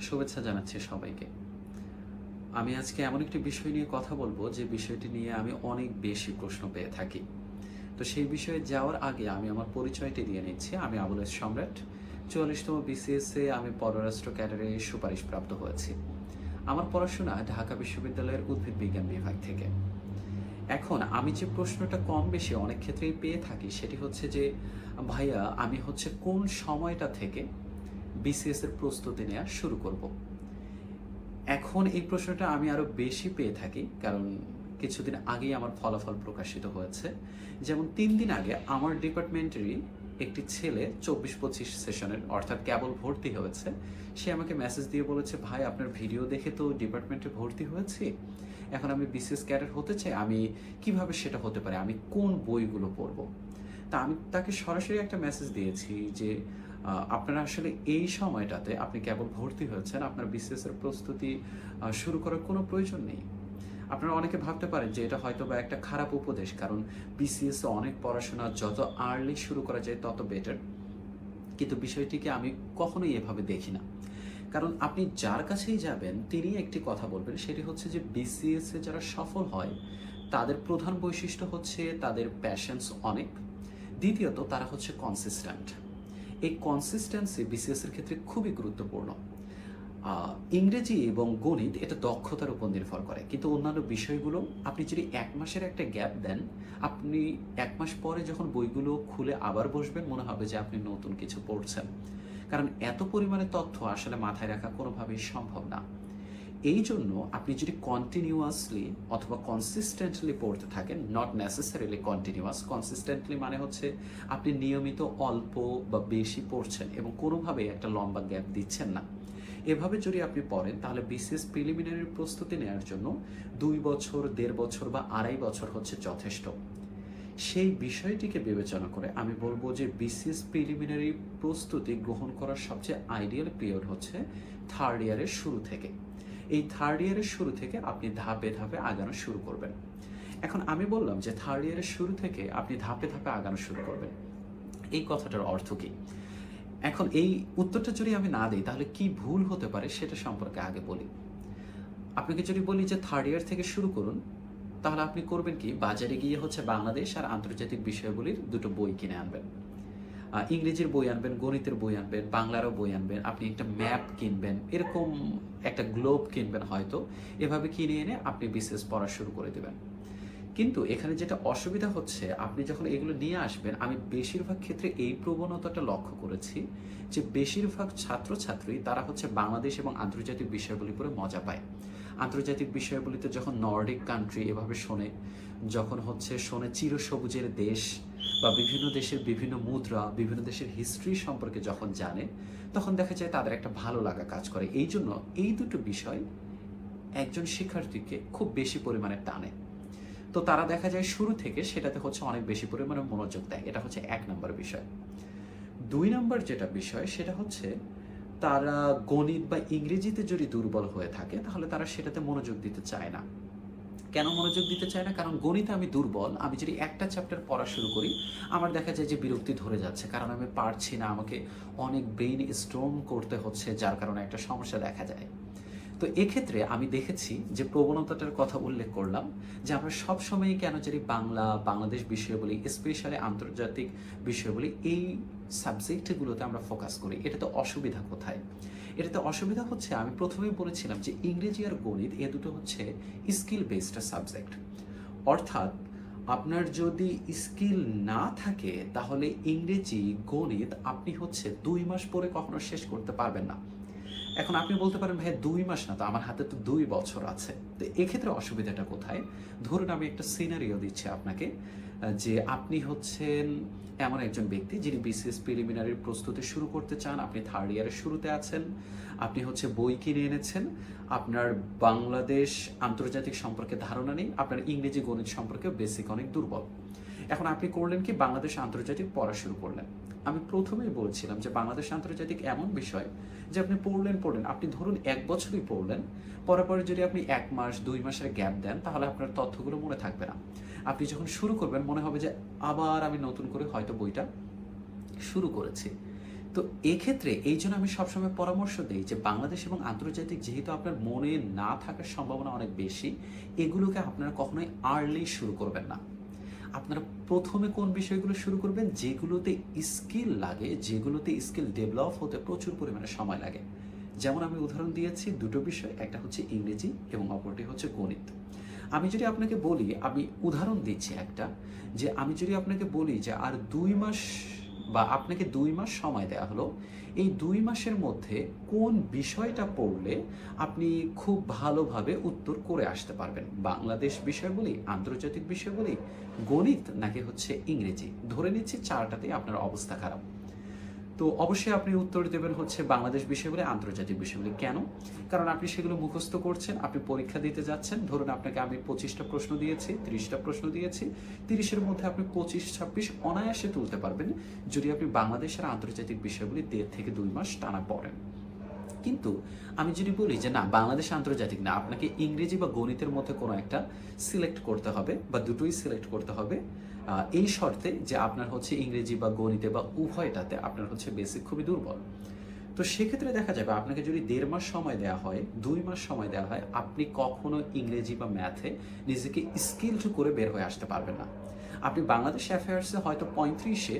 শুভেচ্ছা জানাচ্ছি সবাইকে। আমি আজকে এমন একটি বিষয় নিয়ে কথা বলব, যে বিষয়টি নিয়ে আমি অনেক বেশি প্রশ্ন পেয়ে থাকি। তো সেই বিষয়ে যাওয়ার আগে আমি আমার পরিচয়টি দিয়ে নিচ্ছি। আমি আবুল সম্রাট। চুয়াল্লিশতম বিসিএসে আমি পররাষ্ট্র ক্যাডারে সুপারিশপ্রাপ্ত হয়েছি। আমার পড়াশোনা ঢাকা বিশ্ববিদ্যালয়ের উদ্ভিদ বিজ্ঞান বিভাগ থেকে। এখন আমি যে প্রশ্নটা কম বেশি অনেক ক্ষেত্রেই পেয়ে থাকি, সেটি হচ্ছে যে, ভাইয়া, আমি হচ্ছে কোন সময়টা থেকে বিসিএস এর প্রস্তুতি নেওয়া শুরু করব। এখন এই প্রশ্নটা আমি আরও বেশি পেয়ে থাকি, কারণ কিছুদিন আগেই আমার ফলাফল প্রকাশিত হয়েছে। যেমন তিন দিন আগে আমার ডিপার্টমেন্টেরই একটি ছেলে চব্বিশ পঁচিশ সেশনের অর্থাৎ কেবল ভর্তি হয়েছে। সে আমাকে মেসেজ দিয়ে বলেছে, ভাই, আপনার ভিডিও দেখে তো ডিপার্টমেন্টে ভর্তি হয়েছি। এখন আমি বিসিএস ক্যাডার হতে চাই, আমি কীভাবে সেটা হতে পারে? আমি কোন বইগুলো পড়ব? তা আমি তাকে সরাসরি একটা মেসেজ দিয়েছি যে আপনারা আসলে এই সময়টাতে আপনি কেবল ভর্তি হয়েছেন, আপনার বিসিএস এর প্রস্তুতি শুরু করার কোনো প্রয়োজন নেই। আপনারা অনেকে ভাবতে পারেন যে এটা হয়তো বা একটা খারাপ উপদেশ, কারণ বিসিএস অনেক পড়াশোনা যত আর্লি শুরু করা যায় তত বেটার কিন্তু বিষয়টিকে আমি কখনোই এভাবে দেখি না। কারণ আপনি যার কাছেই যাবেন, তিনি একটি কথা বলবেন, সেটি হচ্ছে যে বিসিএস এ যারা সফল হয়, তাদের প্রধান বৈশিষ্ট্য হচ্ছে তাদের প্যাশন্স অনেক। দ্বিতীয়ত, তারা হচ্ছে কনসিস্টেন্ট এই কনসিস্টেন্সি বিসিএস এর ক্ষেত্রে খুবই গুরুত্বপূর্ণ। ইংরেজি এবং গণিত এটা দক্ষতার উপর নির্ভর করে। কিন্তু অন্যান্য বিষয়গুলো আপনি যদি এক মাসের একটা গ্যাপ দেন, আপনি এক মাস পরে যখন বইগুলো খুলে আবার বসবেন, মনে হবে যে আপনি নতুন কিছু পড়ছেন। কারণ এত পরিমাণে তথ্য আসলে মাথায় রাখা কোনোভাবেই সম্ভব না। এই জন্য আপনি যদি কন্টিনিউয়াসলি অথবা কনসিস্টেন্টলি পড়তে থাকেন নট নেসেসারিলি কন্টিনিউয়াস কনসিস্টেন্টলি মানে হচ্ছে আপনি নিয়মিত অল্প বা বেশি পড়ছেন এবং কোনোভাবে একটা লম্বা গ্যাপ দিচ্ছেন না। এভাবে যদি আপনি পড়েন, তাহলে বিসিএস প্রিলিমিনারি প্রস্তুতি নেওয়ার জন্য দুই বছর, দেড় বছর বা আড়াই বছর হচ্ছে যথেষ্ট। সেই বিষয়টিকে বিবেচনা করে আমি বলব যে বিসিএস প্রিলিমিনারি প্রস্তুতি গ্রহণ করার সবচেয়ে আইডিয়াল পিরিয়ড হচ্ছে থার্ড ইয়ারের শুরু থেকে। এই থার্ড ইয়ারের শুরু থেকে আপনি ধাপে ধাপে আগানো শুরু করবেন। এখন আমি বললাম যে থার্ড ইয়ারের শুরু থেকে আপনি ধাপে ধাপে আগানো শুরু করবেন। এই কথাটার অর্থ কি? এখন এই উত্তরটা যদি আমি না দিই, তাহলে কি ভুল হতে পারে সেটা সম্পর্কে আগে বলি। আপনাকে যদি বলি যে থার্ড ইয়ার থেকে শুরু করুন, তাহলে আপনি করবেন কি? বাজারে গিয়ে হচ্ছে বাংলাদেশ আর আন্তর্জাতিক বিষয়গুলির দুটো বই কিনে আনবেন। ইংরেজির বই আনবেন, গণিতের বই আনবেন, বাংলারও বই আনবেন, আপনি একটা ম্যাপ কিনবেন, এরকম একটা গ্লোব কিনবেন হয়তো। এভাবে কিনে এনে আপনি বিশেষ পড়া শুরু করে দেবেন। কিন্তু এখানে যেটা অসুবিধা হচ্ছে, আপনি যখন এগুলো নিয়ে আসবেন, আমি বেশিরভাগ ক্ষেত্রে এই প্রবণতাটা লক্ষ্য করেছি যে বেশিরভাগ ছাত্রছাত্রী তারা হচ্ছে বাংলাদেশ এবং আন্তর্জাতিক বিষয়গুলি পড়ে মজা পায়। আন্তর্জাতিক বিষয়গুলিতে যখন নর্ডিক কান্ট্রি এভাবে শোনে, যখন হচ্ছে শোনে চিরসবুজের দেশ বা বিভিন্ন দেশের বিভিন্ন মুদ্রা, বিভিন্ন দেশের হিস্ট্রি সম্পর্কে যখন জানে, তখন দেখা যায় তাদের একটা ভালো লাগা কাজ করে। এই জন্য এই দুটো বিষয় একজন শিক্ষার্থীকে খুব বেশি পরিমাণে টানে। তো তারা দেখা যায় শুরু থেকে সেটাতে হচ্ছে অনেক বেশি পরিমাণে মনোযোগ দেয়। এটা হচ্ছে এক নম্বর বিষয়। দুই নম্বর যেটা বিষয়, সেটা হচ্ছে তারা গণিত বা ইংরেজিতে যদি দুর্বল হয়ে থাকে, তাহলে তারা সেটাতে মনোযোগ দিতে চায় না। কেন মনোযোগ দিতে চায় না? কারণ গণিতে আমি দুর্বল, আমি যদি একটা চ্যাপ্টার পড়া শুরু করি, আমার দেখা যায় যে বিরক্তি ধরে যাচ্ছে। কারণ আমি পারছি না, আমাকে অনেক ব্রেইন স্ট্রং করতে হচ্ছে, যার কারণে একটা সমস্যা দেখা যায়। তো এক্ষেত্রে আমি দেখেছি যে প্রবণতাটার কথা উল্লেখ করলাম যে আমরা সবসময় কেন জানি বাংলা, বাংলাদেশ বিষয়গুলি স্পেশালি আন্তর্জাতিক বিষয়গুলি, এই সাবজেক্টগুলোতে আমরা ফোকাস করি। এটাতে অসুবিধা কোথায়? এটাতে অসুবিধা হচ্ছে, আমি প্রথমেই বলেছিলাম যে ইংরেজি আর গণিত এ দুটো হচ্ছে স্কিল বেসড সাবজেক্ট অর্থাৎ আপনার যদি স্কিল না থাকে, তাহলে ইংরেজি, গণিত আপনি হচ্ছে দুই মাস পরে কখনো শেষ করতে পারবেন না। এখন আপনি বলতে পারেন ভাই দুই মাস না তো, আমার হাতে তো দুই বছর আছে। তো এক্ষেত্রে অসুবিধাটা কোথায়? ধরুন আমি একটা সিনারিও দিচ্ছি আপনাকে যে আপনি হচ্ছেন এমন একজন ব্যক্তি যিনি বিসিএস প্রিলিমিনারির প্রস্তুতি শুরু করতে চান, আপনি থার্ড ইয়ারের শুরুতে আছেন, আপনি হচ্ছে বই কিনে এনেছেন, আপনার বাংলাদেশ আন্তর্জাতিক সম্পর্কে ধারণা নেই, আপনার ইংরেজি গণিত সম্পর্কে বেসিক অনেক দুর্বল। এখন আপনি করলেন কি, বাংলাদেশ আন্তর্জাতিক পড়া শুরু করলেন। আমি প্রথমেই বলছিলাম যে বাংলাদেশ আন্তর্জাতিক এমন বিষয় যে আপনি পড়লেন পড়লেন। আপনি ধরুন এক বছরই পড়লেন পরে পরে যদি আপনি এক মাস, দুই মাসের গ্যাপ দেন, তাহলে আপনার তথ্যগুলো মনে থাকবে না। আপনি যখন শুরু করবেন, মনে হবে যে আবার আমি নতুন করে হয়তো বইটা শুরু করেছি। তো এক্ষেত্রে এই জন্য আমি সবসময় পরামর্শ দিই যে বাংলাদেশ এবং আন্তর্জাতিক যেহেতু আপনার মনে না থাকার সম্ভাবনা অনেক বেশি, এগুলোকে আপনারা কখনোই আর্লি শুরু করবেন না। আপনারা প্রথমে কোন বিষয়গুলো শুরু করবেন? যেগুলোতে স্কিল লাগে, যেগুলোতে স্কিল ডেভেলপ হতে প্রচুর পরিমাণে সময় লাগে। যেমন আমি উদাহরণ দিয়েছি, দুটো বিষয়, একটা হচ্ছে ইংরেজি এবং অপরটি হচ্ছে গণিত। আমি যদি আপনাকে বলি, আমি উদাহরণ দিচ্ছি একটা, যে আমি যদি আপনাকে বলি যে আর দুই মাস বা আপনাকে দুই মাস সময় দেওয়া হলো, এই দুই মাসের মধ্যে কোন বিষয়টা পড়লে আপনি খুব ভালোভাবে উত্তর করে আসতে পারবেন? বাংলাদেশ বিষয় বলি, আন্তর্জাতিক বিষয় বলি, গণিত নাকি হচ্ছে ইংরেজি? ধরে নিচ্ছি চারটাতেই আপনার অবস্থা খারাপ। তো অবশ্যই আপনি উত্তর দেবেন হচ্ছে বাংলাদেশ বিষয়গুলি আন্তর্জাতিক বিষয়গুলি কেন? কারণ আপনি সেগুলো মুখস্থ করছেন, আপনি পরীক্ষা দিতে যাচ্ছেন। ধরুন আপনাকে আমি পঁচিশটা প্রশ্ন দিয়েছি, তিরিশটা প্রশ্ন দিয়েছি। তিরিশের মধ্যে আপনি পঁচিশ, ছাব্বিশ অনায়াসে তুলতে পারবেন। যদি আপনি বাংলাদেশের আন্তর্জাতিক বিষয়গুলি দেড় থেকে দুই মাস টানা পড়েন। কিন্তু আমি যদি বলি যে না, বাংলাদেশ আন্তর্জাতিক না, আপনাকে ইংরেজি বা গণিতের মধ্যে কোনো একটা সিলেক্ট করতে হবে বা দুটোই সিলেক্ট করতে হবে এই শর্তে যে আপনার হচ্ছে ইংরেজি বা গণিতে বা উভয়টাতে আপনার হচ্ছে বেসিক খুবই দুর্বল। তো সেক্ষেত্রে দেখা যাবে আপনাকে যদি দেড় মাস সময় দেওয়া হয়, দুই মাস সময় দেওয়া হয়, আপনি কখনো ইংরেজি বা ম্যাথে নিজেকে স্কিলড করে বের হয়ে আসতে পারবেন না। আপনি বাংলাদেশ অ্যাফেয়ার্সে হয়তো পঁয়ত্রিশে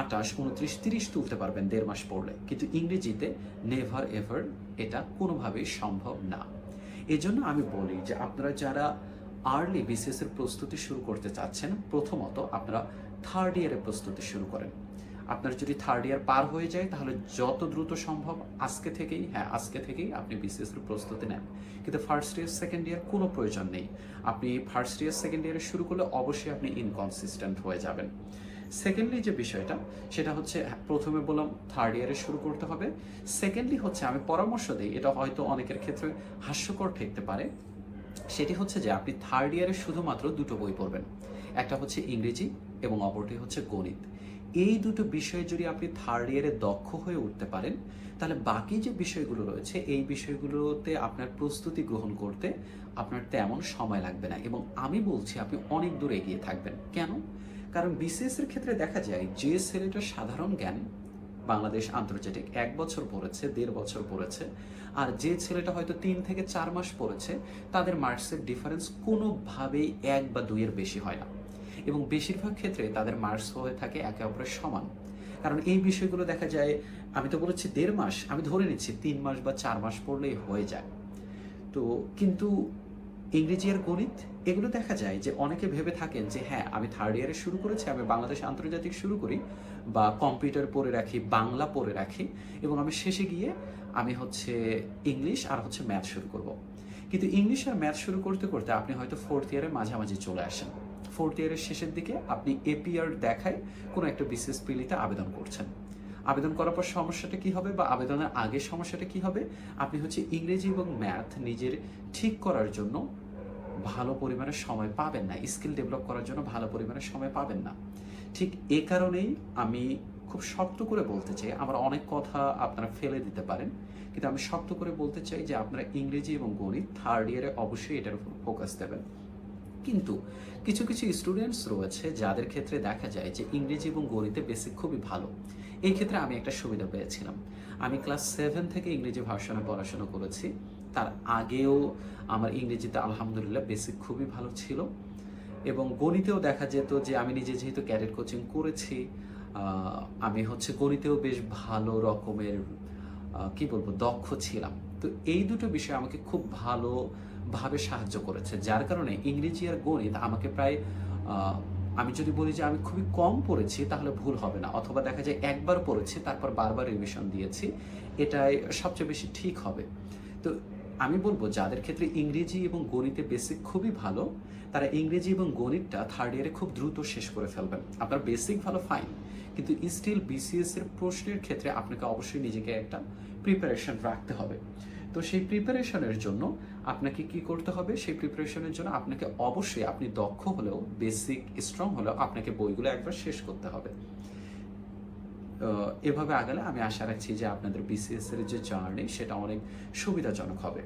আটাশ উনত্রিশ, তিরিশ তুলতে পারবেন দেড় মাস পড়লে। কিন্তু ইংরেজিতে নেভার এভার এটা কোনোভাবেই সম্ভব না। এজন্য আমি বলি যে আপনারা যারা আর্লি বিসিএস এর প্রস্তুতি শুরু করতে চাচ্ছেন, প্রথমত আপনারা থার্ড ইয়ারের প্রস্তুতি শুরু করেন। আপনার যদি থার্ড ইয়ার পার হয়ে যায়, তাহলে যত দ্রুত সম্ভব আজকে থেকেই হ্যাঁ আজকে থেকেই আপনি বিসিএস এর প্রস্তুতি নেন। কিন্তু ফার্স্ট ইয়ার সেকেন্ড ইয়ার কোনো প্রয়োজন নেই। আপনি ফার্স্ট ইয়ার সেকেন্ড ইয়ারে শুরু করলে অবশ্যই আপনি ইনকনসিস্টেন্ট হয়ে যাবেন। সেকেন্ডলি যে বিষয়টা সেটা হচ্ছে হ্যাঁ, প্রথমে বললাম থার্ড ইয়ারে শুরু করতে হবে। সেকেন্ডলি হচ্ছে আমি পরামর্শ দিই এটা হয়তো অনেকের ক্ষেত্রে হাস্যকর ঠেকতে পারে। সেটি হচ্ছে যে আপনি থার্ড ইয়ারে শুধুমাত্র দুটো বই পড়বেন। একটা হচ্ছে ইংরেজি এবং অপরটি হচ্ছে গণিত। এই দুটো বিষয়ে যদি আপনি থার্ড ইয়ারে দক্ষ হয়ে উঠতে পারেন তাহলে বাকি যে বিষয়গুলো রয়েছে এই বিষয়গুলোতে আপনার প্রস্তুতি গ্রহণ করতে আপনার তেমন সময় লাগবে না। এবং আমি বলছি আপনি অনেক দূর এগিয়ে থাকবেন। কেন? কারণ বিসিএস এর ক্ষেত্রে দেখা যায়, যে ছেলেটা সাধারণ জ্ঞান বাংলাদেশ আন্তর্জাতিক এক বছর পড়েছে, দেড় বছর পড়েছে, আর যে ছেলেটা হয়তো তিন থেকে চার মাস পড়েছে, তাদের মার্কসের ডিফারেন্স কোনোভাবেই এক বা দুইয়ের বেশি হয় না। এবং বেশিরভাগ ক্ষেত্রে তাদের মার্কস হয়ে থাকে একে অপরের সমান। কারণ এই বিষয়গুলো দেখা যায়, আমি তো বলেছি দেড় মাস, আমি ধরে নিচ্ছি তিন মাস বা চার মাস পড়লেই হয়ে যায়। তো কিন্তু ইংরেজি আর গণিত, এগুলো দেখা যায় যে অনেকে ভেবে থাকেন যে হ্যাঁ আমি থার্ড ইয়ারে শুরু করেছি, আমি বাংলাদেশ আন্তর্জাতিক শুরু করি বা কম্পিউটার পড়ে রাখি, বাংলা পড়ে রাখি এবং আমি শেষে গিয়ে আমি হচ্ছে ইংলিশ আর হচ্ছে ম্যাথ শুরু করব। কিন্তু ইংলিশ আর ম্যাথ শুরু করতে করতে আপনি হয়তো ফোর্থ ইয়ারে মাঝামাঝি চলে আসেন। ফোর্থ ইয়ারের শেষের দিকে আপনি এপিআর দেখায় কোনো একটা বিশেষ পিলিতে আবেদন করছেন। আবেদন করার পর সমস্যাটা কি হবে বা আবেদনের আগে সমস্যাটা কি হবে? আপনি হচ্ছে ইংরেজি এবং ম্যাথ নিজের ঠিক করার জন্য ভালো পরিমাণে সময় পাবেন না। স্কিল ডেভেলপ করার জন্য ভালো পরিমাণে সময় পাবেন না। ঠিক এ কারণেই আমি খুব শক্ত করে বলতে চাই, আমার অনেক কথা আপনারা ফেলে দিতে পারেন, কিন্তু আমি শক্ত করে বলতে চাই যে আপনারা ইংরেজি এবং গণিত থার্ড ইয়ারে অবশ্যই এটার উপর ফোকাস দেবেন। কিন্তু কিছু কিছু স্টুডেন্টস রয়েছে যাদের ক্ষেত্রে দেখা যায় যে ইংরেজি এবং গণিতে বেসিক খুবই ভালো। এই ক্ষেত্রে আমি একটা সুবিধা পেয়েছিলাম। আমি ক্লাস সেভেন থেকে ইংরেজি ভার্সনে পড়াশোনা করেছি। তার আগেও আমার ইংরেজিতে আলহামদুলিল্লাহ বেসিক খুবই ভালো ছিল। এবং গণিতেও দেখা যেত যে আমি নিজে যেহেতু ক্যাডেট কোচিং করেছি আমি হচ্ছে গণিতেও বেশ ভালো রকমের কি বলব, দক্ষ ছিলাম। তো এই দুটো বিষয় আমাকে খুব ভালোভাবে সাহায্য করেছে। যার কারণে ইংরেজি আর গণিত আমাকে প্রায় আমি যদি বলি যে আমি খুবই কম পড়েছি, তাহলে ভুল হবে না। অথবা দেখা যায় একবার পড়েছি, তারপর বারবার রিভিশন দিয়েছি, এটাই সবচেয়ে বেশি ঠিক হবে। তো আমি বলব যাদের ক্ষেত্রে ইংরেজি এবং গণিতে বেসিক খুবই ভালো, তারা ইংরেজি এবং গণিতটা থার্ড ইয়ারে খুব দ্রুত শেষ করে ফেলবেন। আপনার বেসিক ভালো ফাইন কিন্তু স্টিল বিসিএস এর প্রশ্নের ক্ষেত্রে আপনাকে অবশ্যই নিজেকে একটা প্রিপারেশন রাখতে হবে। তো সেই প্রিপারেশনের জন্য আপনাকে কি করতে হবে? সেই প্রিপারেশনের জন্য আপনাকে অবশ্যই আপনি দক্ষ হলেও বেসিক স্ট্রং হলেও আপনাকে বইগুলো একবার শেষ করতে হবে। এভাবে আগালে আমি আশা রাখছি যে আপনাদের বিসিএস এর যে জার্নি সেটা অনেক সুবিধাজনক হবে।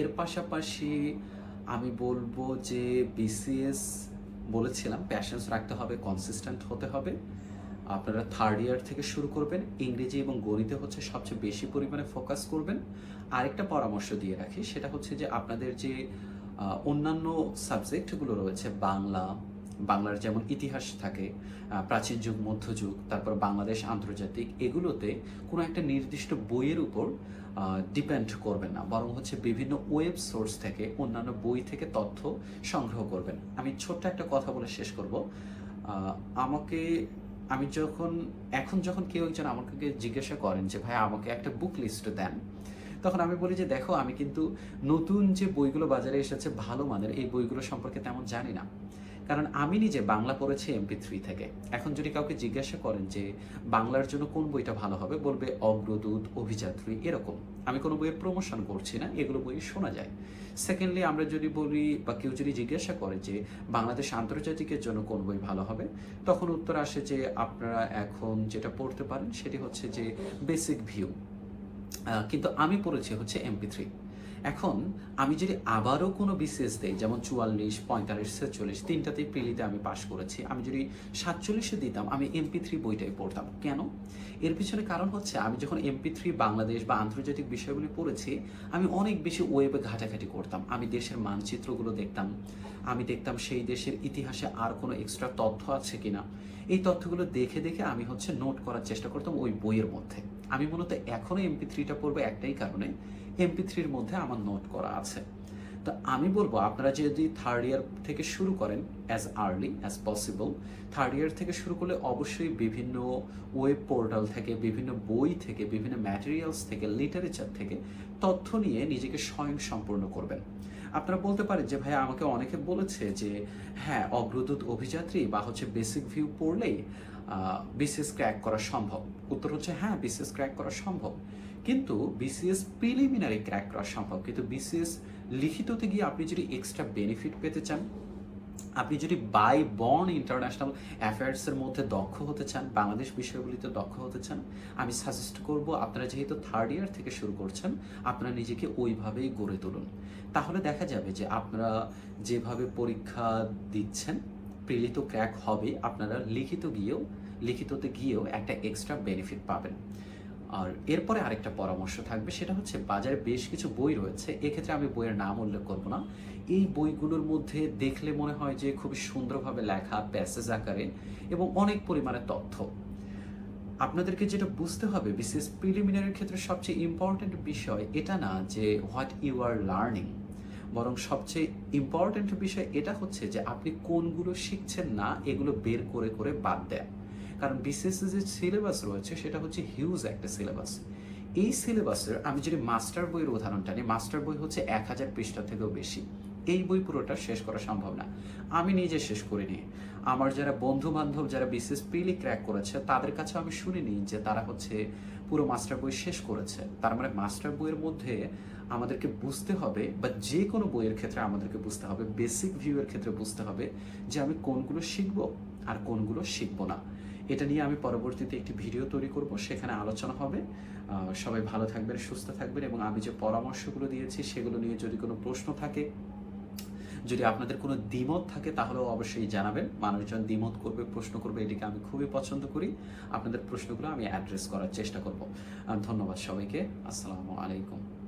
এর পাশাপাশি আমি বলব যে বিসিএস বলেছিলাম প্যাশনস রাখতে হবে কনসিস্টেন্ট হতে হবে। আপনারা থার্ড ইয়ার থেকে শুরু করবেন, ইংরেজি এবং গণিতে হচ্ছে সবচেয়ে বেশি পরিমাণে ফোকাস করবেন। আরেকটা পরামর্শ দিয়ে রাখি, সেটা হচ্ছে যে আপনাদের যে অন্যান্য সাবজেক্টগুলো রয়েছে, বাংলা বাংলার যেমন ইতিহাস থাকে প্রাচীন যুগ মধ্যযুগ তারপর বাংলাদেশ, আন্তর্জাতিক, এগুলোতে কোনো একটা নির্দিষ্ট বইয়ের উপর ডিপেন্ড করবেন না। বরং হচ্ছে বিভিন্ন ওয়েব সোর্স থেকে অন্যান্য বই থেকে তথ্য সংগ্রহ করবেন। আমি ছোট্ট একটা কথা বলে শেষ করব। আমাকে, আমি যখন, এখন যখন কেউ একজন আমাকে জিজ্ঞাসা করেন যে, ভাই, আমাকে একটা বুক লিস্ট দেন, তখন আমি বলি যে, দেখো, আমি কিন্তু নতুন যে বইগুলো বাজারে এসেছে, ভালো মানের, এই বইগুলো সম্পর্কে তেমন জানি না। কারণ আমি নিজে বাংলা পড়েছি এমপি থ্রি থেকে। এখন যদি কাউকে জিজ্ঞাসা করেন যে, বাংলার জন্য কোন বইটা ভালো হবে? বলবে, অগ্রদূত, অভিযাত্রী, এরকম। আমি কোনো বইয়ের প্রমোশন করছি না, এগুলো বই শোনা যায়। সেকেন্ডলি আমরা যদি বলি বা কেউ যদি জিজ্ঞাসা করে যে, বাংলাদেশ আন্তর্জাতিকের জন্য কোন বই ভালো হবে? তখন উত্তর আসে যে, আপনারা এখন যেটা পড়তে পারেন সেটি হচ্ছে যে বেসিক ভিউ কিন্তু আমি পড়েছি হচ্ছে এমপি থ্রি এখন আমি যদি আবারও কোনো বিসিএস দেই, যেমন চুয়াল্লিশ, পঁয়তাল্লিশ, ছেচল্লিশ, তিনটাতেই প্রিলিতে আমি পাশ করেছি। আমি যদি সাতচল্লিশে দিতাম, আমি এমপি থ্রি বইটাই পড়তাম। কেন? এর পিছনে কারণ হচ্ছে, আমি যখন এমপি থ্রি বাংলাদেশ বা আন্তর্জাতিক বিষয়গুলি পড়েছি, আমি অনেক বেশি ওয়েবে ঘাটাঘাটি করতাম। আমি দেশের মানচিত্রগুলো দেখতাম। আমি দেখতাম সেই দেশের ইতিহাসে আর কোনো এক্সট্রা তথ্য আছে কিনা। এই তথ্যগুলো দেখে দেখে আমি হচ্ছে নোট করার চেষ্টা করতাম ওই বইয়ের মধ্যে। আমি মূলত এখনও এমপি থ্রিটা পড়ব একটাই কারণে। এমপি থ্রির মধ্যে আমার নোট করা আছে। তো আমি বলব, আপনারা যদি থার্ড ইয়ার থেকে শুরু করেন as early as possible third year থেকে শুরু করলে অবশ্যই বিভিন্ন ওয়েব পোর্টাল থেকে, বিভিন্ন বই থেকে, বিভিন্ন ম্যাটেরিয়ালস থেকে লিটারেচার থেকে তথ্য নিয়ে নিজেকে স্বয়ং সম্পূর্ণ করবেন। আপনারা বলতে পারেন যে ভাই আমাকে অনেকে বলেছে যে হ্যাঁ অগ্রদূত অভিযাত্রী বা হচ্ছে বেসিক ভিউ পড়লেই বিসিএস ক্র্যাক করা সম্ভব। উত্তর হচ্ছে হ্যাঁ বিসিএস ক্র্যাক করা সম্ভব। কিন্তু বিসিএস প্রিলিমিনারি ক্র্যাক করা সম্ভব কিন্তু বিসিএস লিখিততে গিয়ে আপনি যদি এক্সট্রা বেনিফিট পেতে চান, আপনি যদি বাই বর্ন ইন্টারন্যাশনাল অ্যাফেয়ার্সের মধ্যে দক্ষ হতে চান, বাংলাদেশ বিষয়গুলিতে দক্ষ হতে চান, আমি সাজেস্ট করব আপনারা যেহেতু থার্ড ইয়ার থেকে শুরু করছেন, আপনারা নিজেকে ওইভাবেই গড়ে তুলুন। তাহলে দেখা যাবে যে আপনারা যেভাবে পরীক্ষা দিচ্ছেন প্রেরিত ক্র্যাক হবে, আপনারা লিখিত গিয়েও, লিখিততে গিয়েও একটা এক্সট্রা বেনিফিট পাবেন। আর এরপরে আরেকটা পরামর্শ থাকবে, সেটা হচ্ছে বাজারে বেশ কিছু বই রয়েছে। এক্ষেত্রে আমি বইয়ের নাম উল্লেখ করব না। এই বইগুলোর মধ্যে দেখলে মনে হয় যে খুবই সুন্দরভাবে লেখা, প্যাসেজ আকারে এবং অনেক পরিমাণে তথ্য। আপনাদেরকে যেটা বুঝতে হবে, বিশেষ প্রিলিমিনারির ক্ষেত্রে সবচেয়ে ইম্পর্ট্যান্ট বিষয় এটা না যে হোয়াট ইউ আর লার্নিং বরং সবচেয়ে ইম্পর্ট্যান্ট বিষয় এটা হচ্ছে যে আপনি কোনগুলো শিখছেন না, এগুলো বের করে করে বাদ দেয় কারণ বিসিএস যে সিলেবাস রয়েছে, সেটা হচ্ছে হিউজ একটা সিলেবাস এই সিলেবাসের আমি যদি মাস্টার বইয়ের উদাহরণটা নিই মাস্টার বই হচ্ছে এক হাজার পৃষ্ঠা থেকেও বেশি। এই বই পুরোটা শেষ করা সম্ভব না। আমি নিজে শেষ করিনি। আমার যারা বন্ধু বান্ধব যারা বিসিএস প্রিলি ক্র্যাক করেছে, তাদের কাছে আমি শুনিনি যে তারা হচ্ছে পুরো মাস্টার বই শেষ করেছে। তার মানে মাস্টার বইয়ের মধ্যে আমাদেরকে বুঝতে হবে বা যে কোনো বইয়ের ক্ষেত্রে আমাদেরকে বুঝতে হবে বেসিক ভিউয়ের ক্ষেত্রে বুঝতে হবে যে আমি কোনগুলো শিখব আর কোনগুলো শিখব না। এটা নিয়ে আমি পরবর্তীতে একটি ভিডিও তৈরি করব, সেখানে আলোচনা হবে। সবাই ভালো থাকবেন, সুস্থ থাকবেন এবং আমি যে পরামর্শগুলো দিয়েছি, সেগুলো নিয়ে যদি কোনো প্রশ্ন থাকে, যদি আপনাদের কোনো দ্বিমত থাকে, তাহলেও অবশ্যই জানাবেন। মানুষজন দ্বিমত করবে, প্রশ্ন করবে, এটিকে আমি খুবই পছন্দ করি। আপনাদের প্রশ্নগুলো আমি অ্যাড্রেস করার চেষ্টা করব। ধন্যবাদ সবাইকে। আসসালামু আলাইকুম।